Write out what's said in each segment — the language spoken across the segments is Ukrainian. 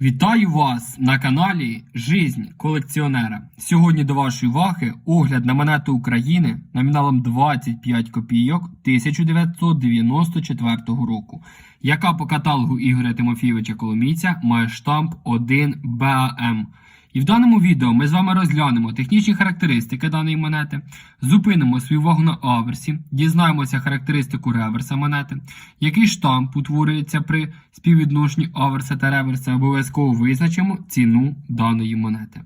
Вітаю вас на каналі Жизнь колекціонера. Сьогодні до вашої уваги огляд на монету України номіналом 25 копійок 1994 року, яка по каталогу Ігоря Тимофійовича Коломійця має штамп 1 БАМ. І в даному відео ми з вами розглянемо технічні характеристики даної монети, зупинимо свою увагу на аверсі, дізнаємося характеристику реверса монети, який штамп утворюється при співвідношенні аверса та реверса, обов'язково визначимо ціну даної монети.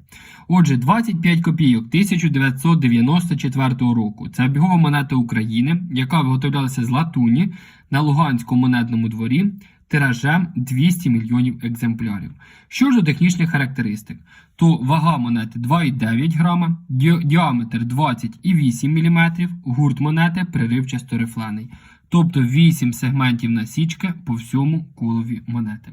Отже, 25 копійок 1994 року. Це обігова монета України, яка виготовлялася з латуні на Луганському монетному дворі тиражем 200 мільйонів екземплярів. Що ж до технічних характеристик, то вага монети 2,9 грама, ді- діаметр 20,8 мм, гурт монети приривчасто рифлений. Тобто 8 сегментів насічки по всьому колові монети.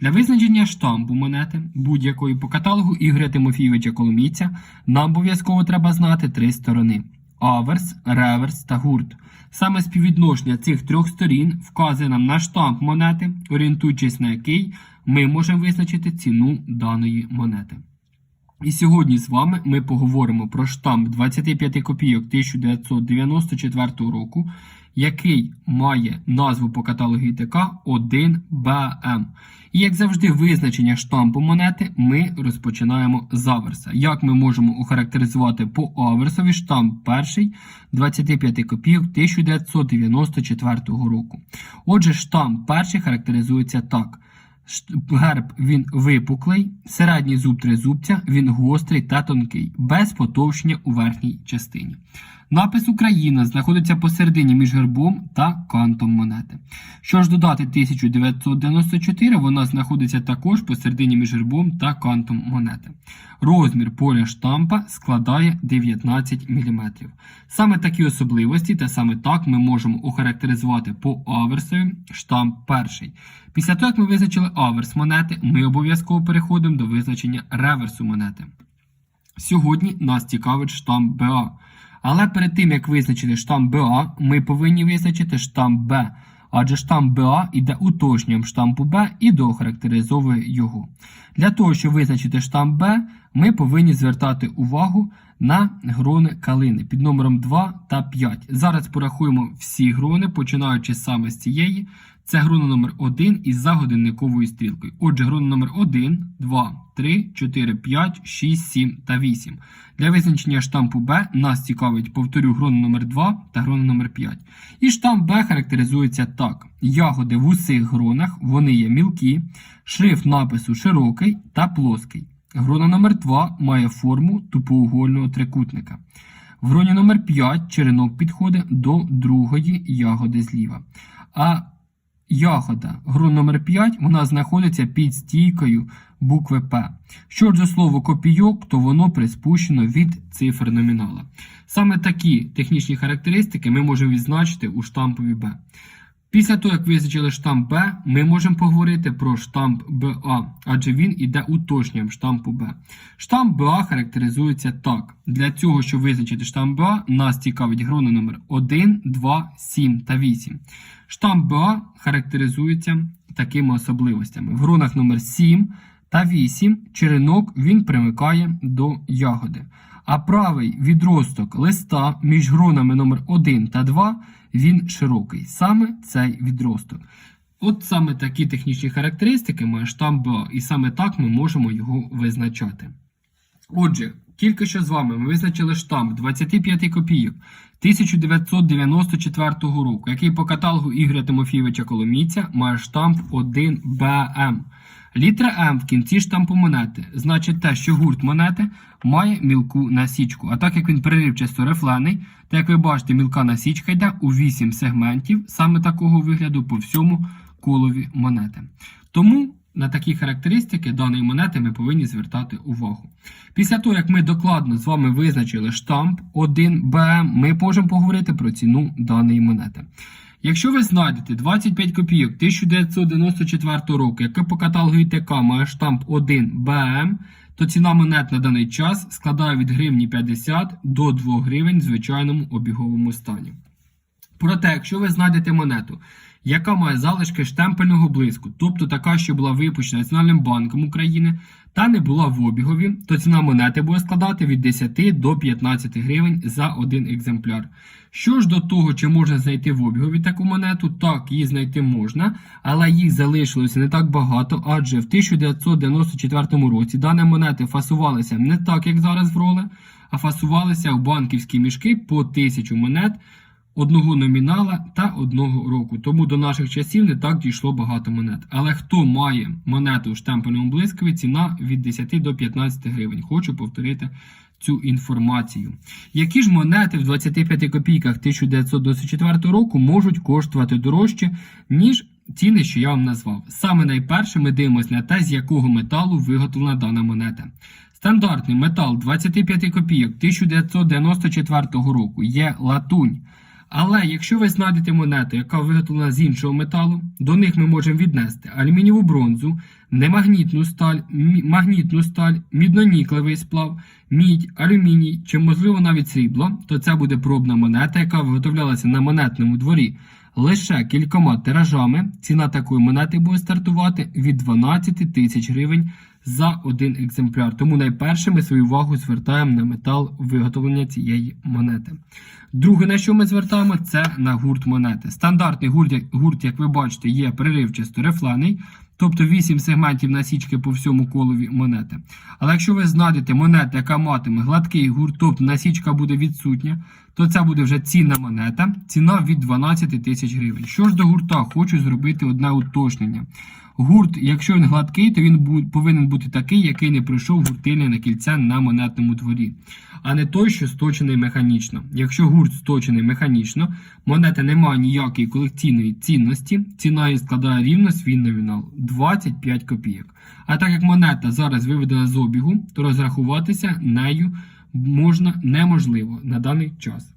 Для визначення штампу монети будь-якої по каталогу Ігоря Тимофійовича Коломійця нам обов'язково треба знати три сторони: аверс, реверс та гурт. Саме співвідношення цих трьох сторін вказує нам на штамп монети, орієнтуючись на який ми можемо визначити ціну даної монети. І сьогодні з вами ми поговоримо про штамп 25 копійок 1994 року, який має назву по каталогу ІТК 1БМ. І як завжди, визначення штампу монети ми розпочинаємо з аверса. Як ми можемо охарактеризувати по аверсові штамп перший 25 копійок 1994 року. Отже, штамп перший характеризується так. Герб він випуклий, середній зуб тризубця, він гострий та тонкий, без потовщення у верхній частині. Напис Україна знаходиться посередині між гербом та кантом монети. Що ж додати 1994, вона знаходиться також посередині між гербом та кантом монети. Розмір поля штампа складає 19 мм. Саме такі особливості та саме так ми можемо охарактеризувати по аверсові штамп перший. Після того, як ми визначили аверс монети, ми обов'язково переходимо до визначення реверсу монети. Сьогодні нас цікавить штамп БА. Але перед тим, як визначити штамп БА, ми повинні визначити штамп Б. Адже штамп БА іде уточненням штампу Б і доохарактеризовує його. Для того, щоб визначити штамп Б, ми повинні звертати увагу на грони калини під номером 2 та 5. Зараз порахуємо всі грони, починаючи саме з цієї. Це грона номер 1 із загодинниковою стрілкою. Отже, грона номер 1, 2, 3, 4, 5, 6, 7 та 8. Для визначення штампу Б нас цікавить, повторю, грона номер 2 та грона номер 5. І штамп Б характеризується так: ягоди в усіх гронах, вони є мілкі, шрифт напису широкий та плоский. Грона номер 2 має форму тупоугольного трикутника. В гроні номер 5 черенок підходить до другої ягоди зліва. А ягода, гру номер 5, вона знаходиться під стійкою букви П. Що ж до слова копійок, то воно приспущено від цифр номінала. Саме такі технічні характеристики ми можемо відзначити у штампові Б. Після того, як визначили штамп Б, ми можемо поговорити про штамп БА, адже він іде уточненням штампу Б. Штамп БА характеризується так. Для цього, щоб визначити штамп БА, нас цікавить грона номер 1, 2, 7 та 8. Штамп БА характеризується такими особливостями. В гронах номер 7 та 8 черенок він примикає до ягоди. А правий відросток листа між гронами номер 1 та 2 він широкий. Саме цей відросток. От саме такі технічні характеристики має штамп БА, і саме так ми можемо його визначати. Отже, тільки що з вами ми визначили штамп 25 копійок 1994 року, який по каталогу Ігоря Тимофійовича Коломійця має штамп 1БМ. Літера М в кінці штампу монети значить те, що гурт монети має мілку насічку. А так як він переривчасто рифлений, то як ви бачите, мілка насічка йде у 8 сегментів саме такого вигляду по всьому колові монети. Тому на такі характеристики даної монети ми повинні звертати увагу. Після того, як ми докладно з вами визначили штамп 1БМ, ми можемо поговорити про ціну даної монети. Якщо ви знайдете 25 копійок 1994 року, яке по каталогу ІТК має штамп 1БМ, то ціна монет на даний час складає від гривні 50 до 2 гривень в звичайному обіговому стані. Проте, якщо ви знайдете монету, яка має залишки штемпельного блиску, тобто така, що була випущена Національним банком України та не була в обігові, то ціна монети буде складати від 10 до 15 гривень за один екземпляр. Що ж до того, чи можна знайти в обігові таку монету, так, її знайти можна, але їх залишилося не так багато, адже в 1994 році дані монети фасувалися не так, як зараз в роли, а фасувалися в банківські мішки по тисячу монет одного номінала та одного року. Тому до наших часів не так дійшло багато монет. Але хто має монету у штемпельному блискові, ціна від 10 до 15 гривень. Хочу повторити цю інформацію. Які ж монети в 25 копійках 1924 року можуть коштувати дорожче, ніж ціни, що я вам назвав? Саме найперше ми дивимося на те, з якого металу виготовлена дана монета. Стандартний метал 25 копійок 1994 року є латунь. Але якщо ви знайдете монету, яка виготовлена з іншого металу, до них ми можемо віднести алюмінієву бронзу, немагнітну сталь, магнітну сталь, міднонікелевий сплав, мідь, алюміній чи, можливо, навіть срібло, то це буде пробна монета, яка виготовлялася на монетному дворі лише кількома тиражами. Ціна такої монети буде стартувати від 12 тисяч гривень за один екземпляр. Тому найперше ми свою увагу звертаємо на метал виготовлення цієї монети. Друге, на що ми звертаємо, це на гурт монети. Стандартний гурт, гурт, як ви бачите, є переривчасто рифлений, тобто 8 сегментів насічки по всьому колові монети. Але якщо ви знайдете монету, яка матиме гладкий гурт, тобто насічка буде відсутня, то це буде вже цінна монета, ціна від 12 тисяч гривень. Що ж до гурта, хочу зробити одне уточнення. Гурт, якщо він гладкий, то він повинен бути такий, який не пройшов гуртильне на кільце на монетному дворі, а не той, що сточений механічно. Якщо гурт сточений механічно, монета не має ніякої колекційної цінності, ціна її складає рівно свій номінал 25 копійок. А так як монета зараз виведена з обігу, то розрахуватися нею можна неможливо на даний час.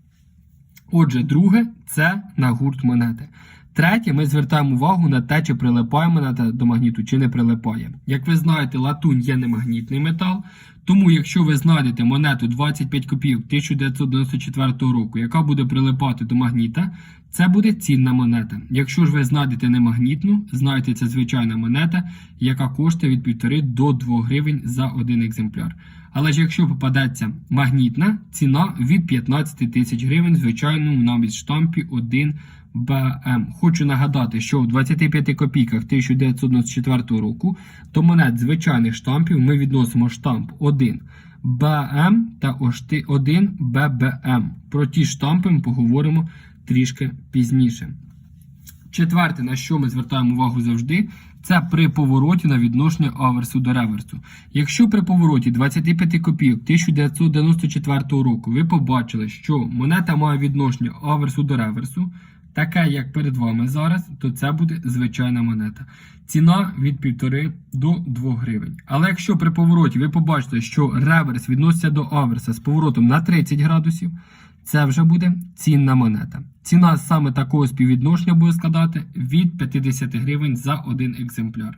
Отже, друге це на гурт монети. Третє, ми звертаємо увагу на те, чи прилипає монета до магніту, чи не прилипає. Як ви знаєте, латунь є немагнітний метал, тому якщо ви знайдете монету 25 копійок 1994 року, яка буде прилипати до магніта, це буде цінна монета. Якщо ж ви знайдете немагнітну, знайте, це звичайна монета, яка коштує від 1,5 до 2 гривень за один екземпляр. Але ж якщо попадеться магнітна, ціна від 15 тисяч гривень, в звичайному навіть штампі 1 БМ. Хочу нагадати, що в 25 копійках 1994 року до монет звичайних штампів ми відносимо штамп 1 БМ та 1 ББМ. Про ті штампи ми поговоримо трішки пізніше. Четверте, на що ми звертаємо увагу завжди, це при повороті на відношення аверсу до реверсу. Якщо при повороті 25 копійок 1994 року ви побачили, що монета має відношення аверсу до реверсу, таке як перед вами зараз, то це буде звичайна монета. Ціна від 1,5 до 2 гривень. Але якщо при повороті ви побачите, що реверс відноситься до аверса з поворотом на 30 градусів, це вже буде цінна монета. Ціна саме такого співвідношення буде складати від 50 гривень за один екземпляр.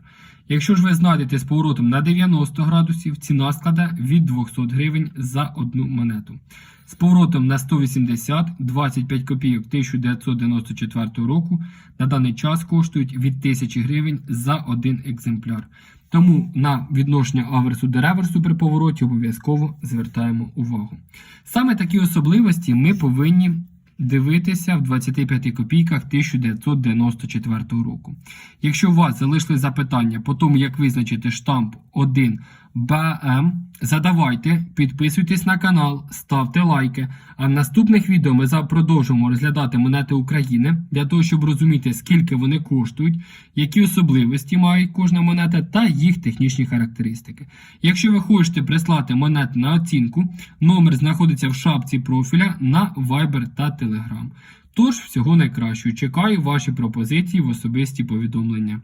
Якщо ж ви знайдете з поворотом на 90 градусів, ціна складе від 200 гривень за одну монету. З поворотом на 180 25 копійок 1994 року на даний час коштують від 1000 гривень за один екземпляр. Тому на відношення аверсу до реверсу при повороті обов'язково звертаємо увагу. Саме такі особливості ми повинні дивитися в 25 копійках 1994 року. Якщо у вас залишили запитання по тому, як визначити штамп 1 БМ, задавайте, підписуйтесь на канал, ставте лайки. А в наступних відео ми продовжимо розглядати монети України для того, щоб розуміти, скільки вони коштують, які особливості має кожна монета та їх технічні характеристики. Якщо ви хочете прислати монети на оцінку, номер знаходиться в шапці профіля на Viber та Telegram. Тож, всього найкращого. Чекаю ваші пропозиції в особисті повідомлення.